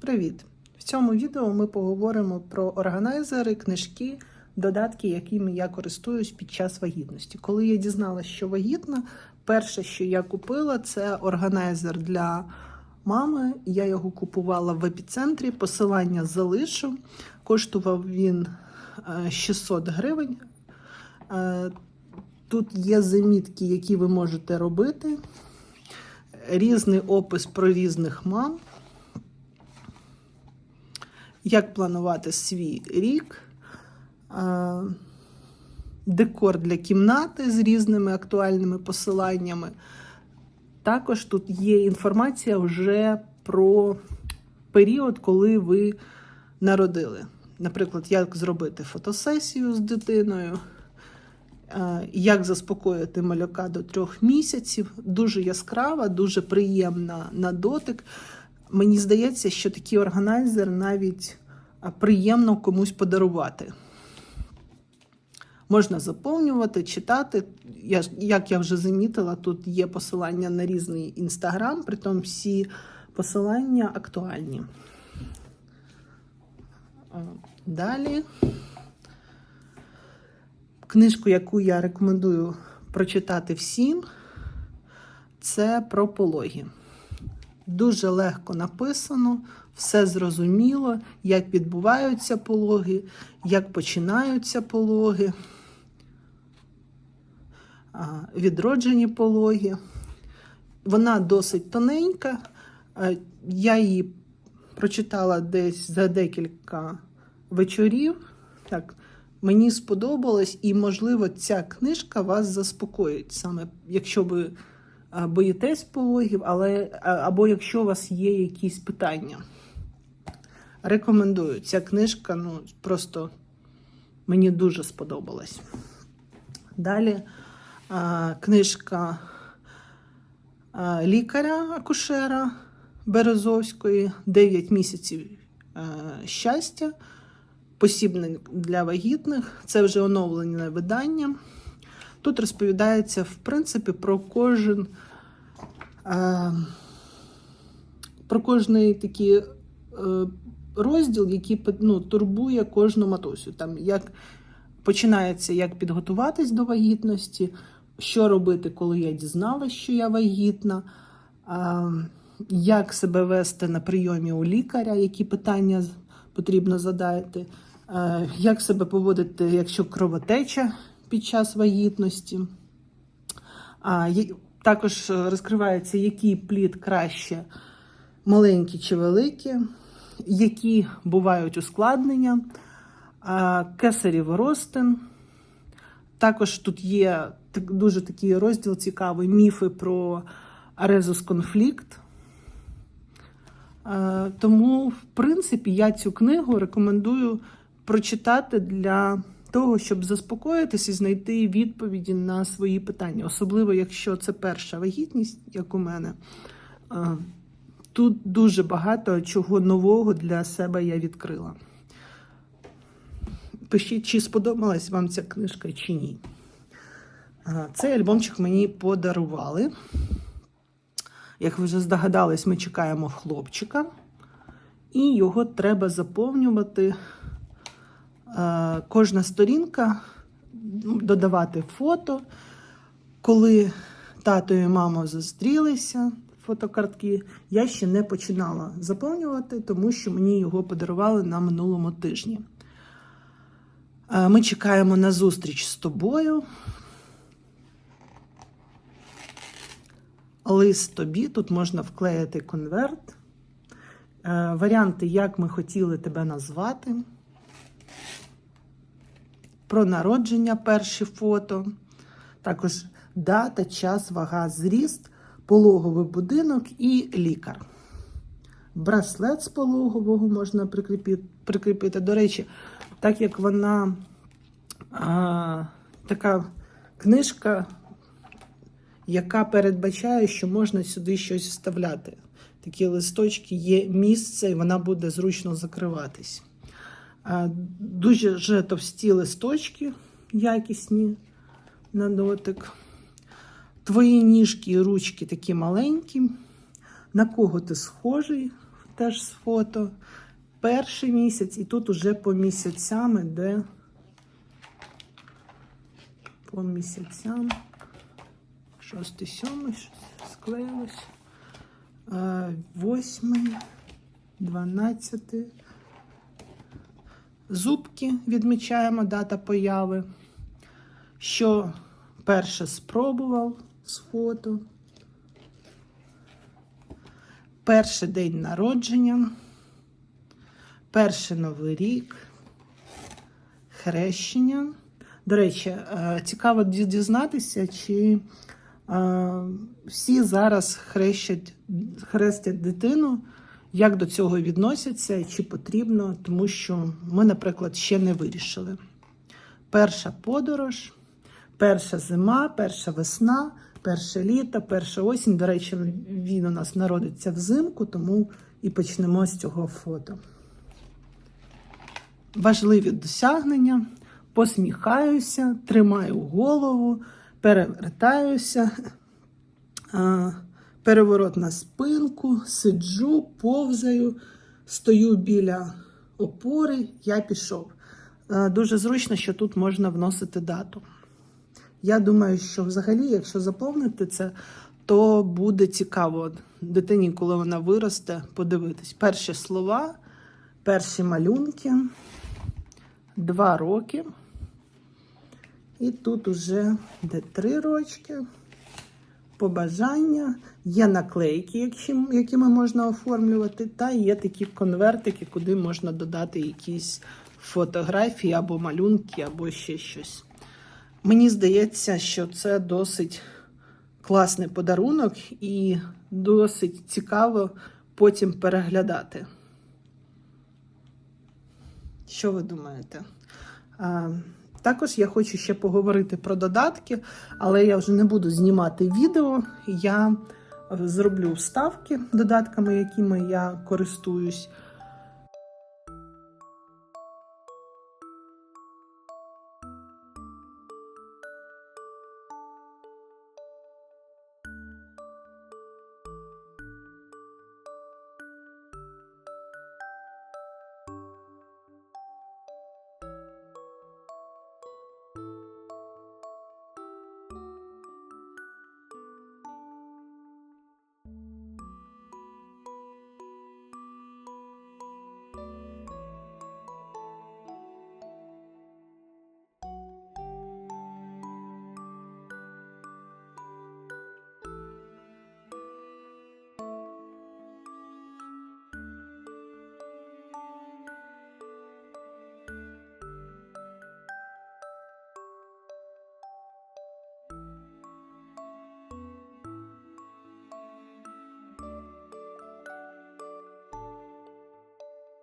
Привіт! В цьому відео ми поговоримо про органайзери, книжки, додатки, якими я користуюсь під час вагітності. Коли я дізналася, що вагітна, перше, що я купила, це органайзер для мами. Я його купувала в епіцентрі. Посилання залишу. Коштував він е, 600 гривень. Е, Тут є замітки, які ви можете робити. Різний опис про різних мам як планувати свій рік, е, декор для кімнати з різними актуальними посиланнями. Також тут є інформація вже про період, коли ви народили. Наприклад, як зробити фотосесію з дитиною, е, як заспокоїти малюка до трьох місяців. Дуже яскрава, дуже приємна на дотик. Мені здається, що такий органайзер навіть приємно комусь подарувати. Можна заповнювати, читати. Я, як я вже замітила, тут є посилання на різний інстаграм, притом всі посилання актуальні. Далі. Книжку, яку я рекомендую прочитати всім, це про пологи. Дуже легко написано, все зрозуміло, як відбуваються пологи, як починаються пологи, відроджені пологи. Вона досить тоненька. е, Я її прочитала десь за декілька вечорів. Так, мені сподобалось, і, можливо, ця книжка вас заспокоїть, саме якщо ви боїтесь пологів, але або якщо у вас є якісь питання. Рекомендую. Ця книжка ну, просто мені дуже сподобалась. Далі книжка лікаря-акушера Березовської 9 місяців щастя. Посібник для вагітних. Це вже оновлене видання. Тут розповідається, в принципі, про кожен е, про кожний такий е, розділ, який ну, турбує кожну матусю. Там як починається, як підготуватись до вагітності, що робити, коли я дізналась, що я вагітна, е, як себе вести на прийомі у лікаря, які питання потрібно задати, е, як себе поводити, якщо кровотеча під час вагітності. Також е, розкривається, який плід краще, маленькі чи великі, які бувають ускладнення, кесарів ростин. Також тут є дуже такий розділ цікавий міфи про резус конфлікт. Е, Тому, в принципі, я цю книгу рекомендую прочитати для того, щоб заспокоїтися і знайти відповіді на свої питання, особливо якщо це перша вагітність, як у мене. Тут дуже багато чого нового для себе я відкрила. Пишіть, чи сподобалась вам ця книжка, чи ні. Цей альбомчик мені подарували. Як ви вже здогадались, ми чекаємо хлопчика, і його треба заповнювати. Е, Кожна сторінка, ну, додавати фото. Коли тато і мама зустрілися, фотокартки, я ще не починала заповнювати, тому що мені його подарували на минулому тижні. Е, Ми чекаємо на зустріч з тобою. Лист тобі, тут можна вклеїти конверт. Е, Варіанти, як ми хотіли тебе назвати. Про народження перші фото. Також дата, час, вага, зріст, пологовий будинок і лікар. Браслет з пологового можна прикріпити. прикріпити. До речі, так як вона а, така книжка яка передбачає, що можна сюди щось вставляти. Такі листочки є місце, і вона буде зручно закриватись. Дуже вже товсті листочки, якісні на дотик. Твої ніжки і ручки такі маленькі. На кого ти схожий? теж з фото. Перший місяць, і тут уже по місяцям іде по місяцям. Шостий, сьомий, склеїлось. Е, Восьмий, дванадцятий. Зубки відмічаємо дата появи. Що перше спробував з фото. Перший день народження. Перший новий рік. Хрещення. До речі, е, цікаво дізнатися, чи е, всі зараз хрещать, хрестять дитину, як до цього відносяться чи потрібно, тому що ми, наприклад, ще не вирішили. Перша подорож, перша зима, перша весна, перше літо, перша осінь. До речі, він у нас народиться взимку, тому і почнемо з цього фото. Важливі досягнення. Посміхаюся, тримаю голову, перевертаюся, переворот на спинку, сиджу, повзаю, стою біля опори, я пішов. Дуже зручно, що тут можна вносити дату. Я думаю, що взагалі, якщо заповнити це, то буде цікаво дитині, коли вона виросте, подивитись. Перші слова, перші малюнки, два роки. І тут уже де три рочки, побажання, є наклейки, якими можна оформлювати, та є такі конвертики, куди можна додати якісь фотографії або малюнки, або ще щось. Мені здається, що це досить класний подарунок і досить цікаво потім переглядати. Що ви думаєте? Також я хочу ще поговорити про додатки, але я вже не буду знімати відео. Я е, зроблю вставки додатками, якими я користуюсь.